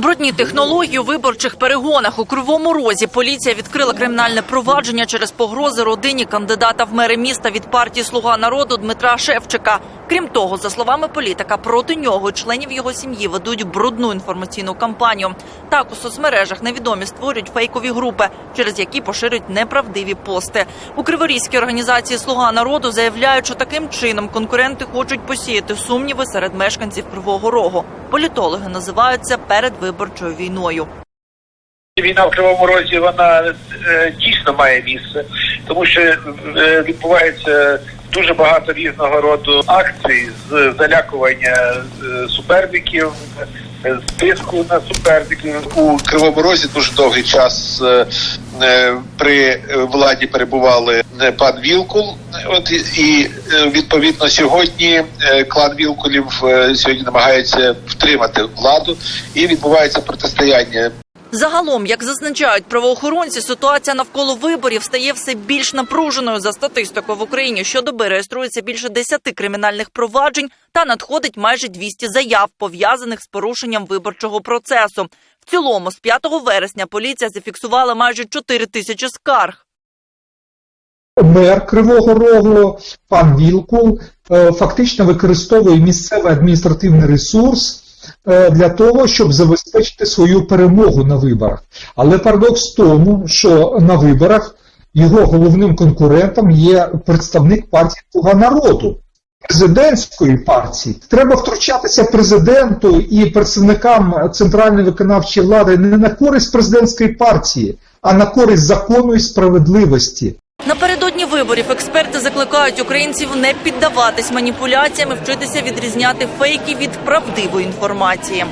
Брудні технології у виборчих перегонах у Кривому Розі поліція відкрила кримінальне провадження через погрози родині кандидата в мери міста від партії Слуга народу Дмитра Шевчика. Крім того, за словами політика, проти нього членів його сім'ї ведуть брудну інформаційну кампанію. Так у соцмережах невідомі створюють фейкові групи, через які поширюють неправдиві пости. У Криворізькій організації Слуга народу заявляють, що таким чином конкуренти хочуть посіяти сумніви серед мешканців Кривого Рогу. Політологи називають це передвиборчою війною. Війна в Кривому Розі вона е, дійсно має місце, тому що е, відбувається дуже багато різного роду акцій з залякування е, суперників, з тиску на суперників. у Кривому Розі дуже довгий час при владі перебували пан Вілкул. От і- е, відповідно сьогодні е, клан Вілкулів е, сьогодні намагається втримати владу і відбувається протистояння Загалом, як зазначають правоохоронці, ситуація навколо виборів стає все більш напруженою за статистикою в Україні. Щодоби реєструється більше 10 кримінальних проваджень та надходить майже 200 заяв, пов'язаних з порушенням виборчого процесу. В цілому, з 5 вересня поліція зафіксувала майже 4 тисячі скарг. Мер Кривого Рогу, пан Вілкул, е, фактично використовує місцевий адміністративний ресурс е, для того, щоб забезпечити свою перемогу на виборах. Але парадокс в тому, що на виборах його головним конкурентом є представник партії «Слуга народу. Президентської партії треба втручатися президенту і представникам центральної виконавчої влади не на користь президентської партії, а на користь закону і справедливості. Напередодні виборів експерти закликають українців не піддаватись маніпуляціям і вчитися відрізняти фейки від правдивої інформації.